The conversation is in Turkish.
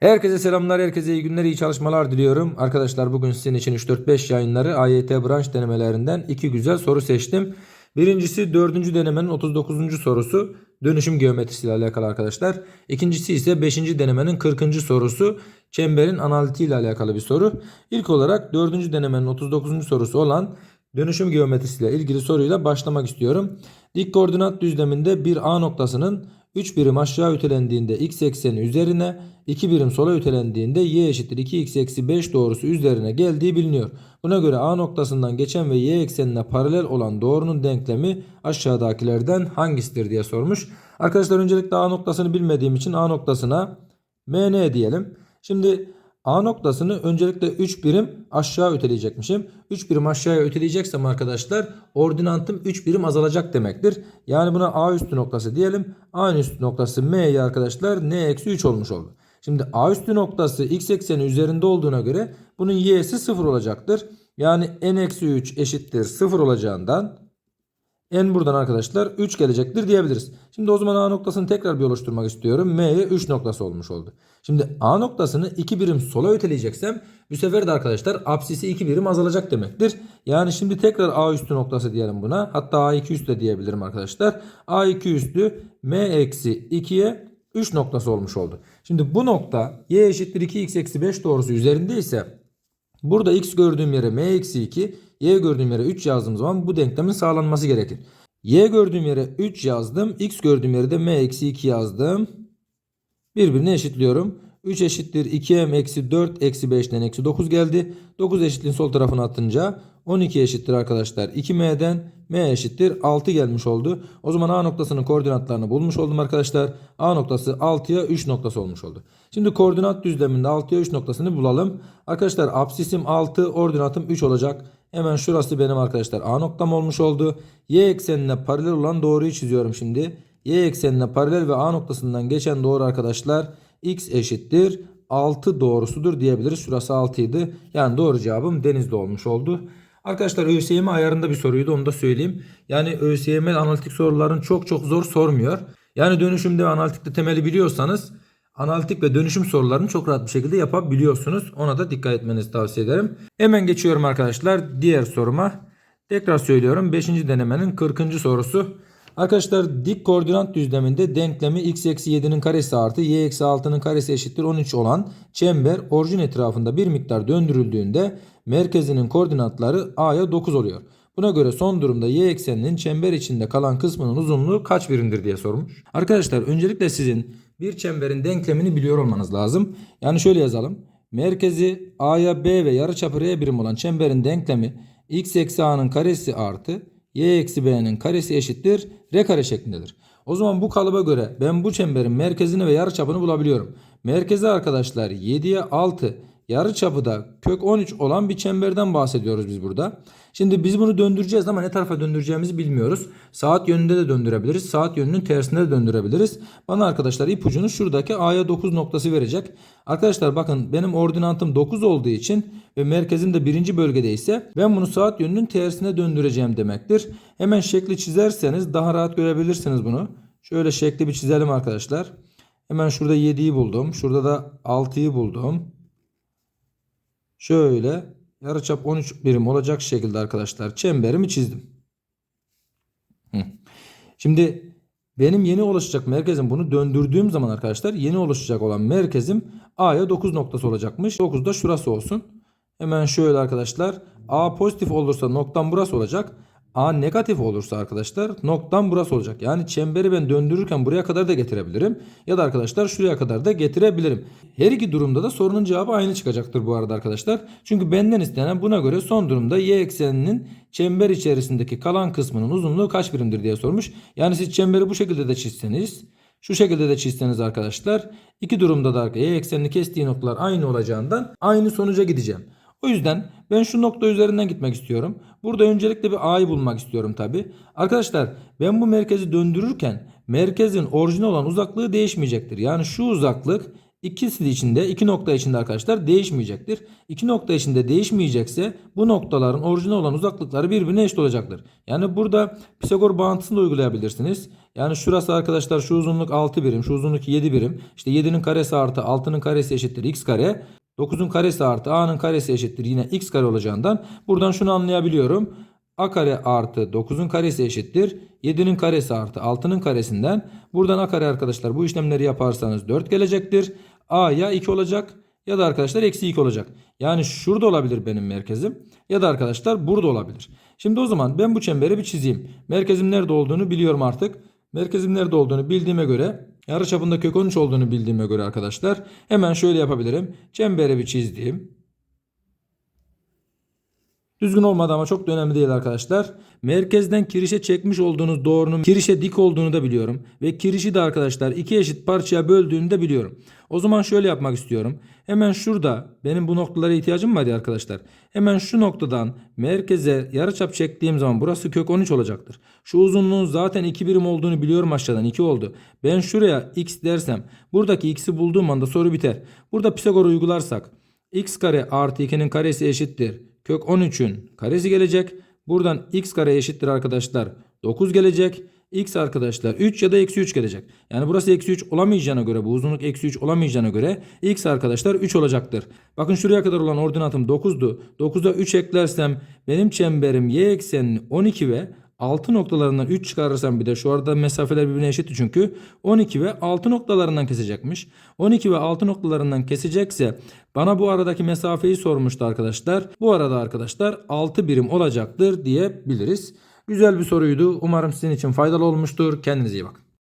Herkese selamlar, herkese iyi günler, iyi çalışmalar diliyorum. Arkadaşlar bugün sizin için 3-4-5 yayınları AYT branş denemelerinden iki güzel soru seçtim. Birincisi dördüncü denemenin 39. sorusu dönüşüm geometrisi ile alakalı arkadaşlar. İkincisi ise 5. denemenin 40. sorusu çemberin analitiği ile alakalı bir soru. İlk olarak dördüncü denemenin 39. sorusu olan dönüşüm geometrisi ile ilgili soruyla başlamak istiyorum. Dik koordinat düzleminde bir A noktasının 3 birim aşağı ötelendiğinde x ekseni üzerine 2 birim sola ötelendiğinde y eşittir 2x eksi 5 doğrusu üzerine geldiği biliniyor. Buna göre A noktasından geçen ve y eksenine paralel olan doğrunun denklemi aşağıdakilerden hangisidir diye sormuş. Arkadaşlar öncelikle A noktasını bilmediğim için A noktasına MN diyelim. Şimdi A noktasını öncelikle 3 birim aşağı öteleyecekmişim. 3 birim aşağıya öteleyeceksem arkadaşlar ordinantım 3 birim azalacak demektir. Yani buna A üstü noktası diyelim. A üstü noktası M'ye arkadaşlar N eksi 3 olmuş oldu. Şimdi A üstü noktası x ekseni üzerinde olduğuna göre bunun y'si 0 olacaktır. Yani n eksi 3 eşittir 0 olacağından n buradan arkadaşlar 3 gelecektir diyebiliriz. Şimdi o zaman A noktasını tekrar bir oluşturmak istiyorum. M'ye 3 noktası olmuş oldu. Şimdi A noktasını 2 birim sola öteleyeceksem bu sefer de arkadaşlar apsisi 2 birim azalacak demektir. Yani şimdi tekrar A üstü noktası diyelim buna. Hatta A2 üstü de diyebilirim arkadaşlar. A2 üstü M eksi 2'ye 3 noktası olmuş oldu. Şimdi bu nokta y eşittir 2x eksi 5 doğrusu üzerindeyse burada x gördüğüm yere m eksi 2 y gördüğüm yere 3 yazdığım zaman bu denklemin sağlanması gerekir. y gördüğüm yere 3 yazdım. x gördüğüm yere de m eksi 2 yazdım. Birbirine eşitliyorum. 3 eşittir 2m eksi 4 eksi 5'ten eksi 9 geldi. 9 eşitliğin sol tarafına atınca 12 eşittir arkadaşlar 2m'den m eşittir 6 gelmiş oldu. O zaman A noktasının koordinatlarını bulmuş oldum arkadaşlar. A noktası 6'ya 3 noktası olmuş oldu. Şimdi koordinat düzleminde 6'ya 3 noktasını bulalım. Arkadaşlar absisim 6 ordinatım 3 olacak. Hemen şurası benim arkadaşlar A noktam olmuş oldu. Y eksenine paralel olan doğruyu çiziyorum şimdi. Y eksenine paralel ve A noktasından geçen doğru arkadaşlar x eşittir 6 doğrusudur diyebiliriz. Şurası 6 idi. Yani doğru cevabım denizde olmuş oldu. Arkadaşlar ÖSYM ayarında bir soruydu onu da söyleyeyim. Yani ÖSYM analitik soruların çok çok zor sormuyor. Yani dönüşümde ve analitikte temeli biliyorsanız analitik ve dönüşüm sorularını çok rahat bir şekilde yapabiliyorsunuz. Ona da dikkat etmenizi tavsiye ederim. Hemen geçiyorum arkadaşlar diğer soruma. Tekrar söylüyorum 5. denemenin 40. sorusu. Arkadaşlar dik koordinat düzleminde denklemi x eksi 7'nin karesi artı y eksi 6'nın karesi eşittir 13 olan çember orijin etrafında bir miktar döndürüldüğünde merkezinin koordinatları a'ya 9 oluyor. Buna göre son durumda y ekseninin çember içinde kalan kısmının uzunluğu kaç birimdir diye sormuş. Arkadaşlar öncelikle sizin bir çemberin denklemini biliyor olmanız lazım. Yani şöyle yazalım. Merkezi a'ya b ve yarıçapı r birim olan çemberin denklemi x eksi a'nın karesi artı y eksi b'nin karesi eşittir r kare şeklindedir. O zaman bu kalıba göre ben bu çemberin merkezini ve yarıçapını bulabiliyorum. Merkezi arkadaşlar 7'ye 6 yarıçapı da kök 13 olan bir çemberden bahsediyoruz biz burada. Şimdi biz bunu döndüreceğiz ama ne tarafa döndüreceğimizi bilmiyoruz. Saat yönünde de döndürebiliriz. Saat yönünün tersine de döndürebiliriz. Bana arkadaşlar ipucunu şuradaki A'ya 9 noktası verecek. Arkadaşlar bakın benim ordinantım 9 olduğu için ve merkezim de birinci bölgedeyse ben bunu saat yönünün tersine döndüreceğim demektir. Hemen şekli çizerseniz daha rahat görebilirsiniz bunu. Şöyle şekli bir çizelim arkadaşlar. Hemen şurada 7'yi buldum. Şurada da 6'yı buldum. Şöyle yarıçap 13 birim olacak şekilde arkadaşlar çemberimi çizdim. Şimdi benim yeni oluşacak merkezim bunu döndürdüğüm zaman arkadaşlar yeni oluşacak olan merkezim A'ya 9 noktası olacakmış. 9 da şurası olsun. Hemen şöyle arkadaşlar A pozitif olursa noktam burası olacak. A negatif olursa arkadaşlar noktam burası olacak. Yani çemberi ben döndürürken buraya kadar da getirebilirim. Ya da arkadaşlar şuraya kadar da getirebilirim. Her iki durumda da sorunun cevabı aynı çıkacaktır bu arada arkadaşlar. Çünkü benden istenen buna göre son durumda y ekseninin çember içerisindeki kalan kısmının uzunluğu kaç birimdir diye sormuş. Yani siz çemberi bu şekilde de çizseniz şu şekilde de çizseniz arkadaşlar iki durumda da y eksenini kestiği noktalar aynı olacağından aynı sonuca gideceğim. O yüzden ben şu nokta üzerinden gitmek istiyorum. Burada öncelikle bir A'yı bulmak istiyorum tabi. Arkadaşlar ben bu merkezi döndürürken merkezin orijinal olan uzaklığı değişmeyecektir. Yani şu uzaklık İkisi içinde, iki nokta içinde arkadaşlar değişmeyecektir. İki nokta içinde değişmeyecekse bu noktaların orijinal olan uzaklıkları birbirine eşit olacaktır. Yani burada Pisagor bağıntısını da uygulayabilirsiniz. Yani şurası arkadaşlar şu uzunluk 6 birim, şu uzunluk 7 birim. İşte 7'nin karesi artı 6'nın karesi eşittir x kare. 9'un karesi artı a'nın karesi eşittir yine x kare olacağından buradan şunu anlayabiliyorum. a kare artı 9'un karesi eşittir. 7'nin karesi artı 6'nın karesinden buradan a kare arkadaşlar bu işlemleri yaparsanız 4 gelecektir. a ya 2 olacak ya da arkadaşlar eksi 2 olacak. Yani şurada olabilir benim merkezim ya da arkadaşlar burada olabilir. Şimdi o zaman ben bu çemberi bir çizeyim. Merkezim nerede olduğunu biliyorum artık. Merkezim nerede olduğunu bildiğime göre yarıçapında kök 13 olduğunu bildiğime göre arkadaşlar hemen şöyle yapabilirim. Çemberi bir çizdim. Düzgün olmadı ama çok da önemli değil arkadaşlar. Merkezden kirişe çekmiş olduğunuz doğrunun kirişe dik olduğunu da biliyorum. Ve kirişi de arkadaşlar iki eşit parçaya böldüğünü de biliyorum. O zaman şöyle yapmak istiyorum. Hemen şurada benim bu noktalara ihtiyacım var ya arkadaşlar. Hemen şu noktadan merkeze yarıçap çektiğim zaman burası kök 13 olacaktır. Şu uzunluğun zaten 2 birim olduğunu biliyorum aşağıdan 2 oldu. Ben şuraya x dersem buradaki x'i bulduğum anda soru biter. Burada Pisagor uygularsak x kare artı 2'nin karesi eşittir. Kök 13'ün karesi gelecek. Buradan x kare eşittir arkadaşlar. 9 gelecek. x arkadaşlar 3 ya da eksi 3 gelecek. Yani burası eksi 3 olamayacağına göre bu uzunluk eksi 3 olamayacağına göre x arkadaşlar 3 olacaktır. Bakın şuraya kadar olan ordinatım 9'du. 9'a 3 eklersem benim çemberim y eksenini 12 ve 6 noktalarından 3 çıkarırsam bir de şu arada mesafeler birbirine eşitti çünkü 12 ve 6 noktalarından kesecekmiş. 12 ve 6 noktalarından kesecekse bana bu aradaki mesafeyi sormuştu arkadaşlar. Bu arada arkadaşlar 6 birim olacaktır diyebiliriz. Güzel bir soruydu. Umarım sizin için faydalı olmuştur. Kendinize iyi bakın.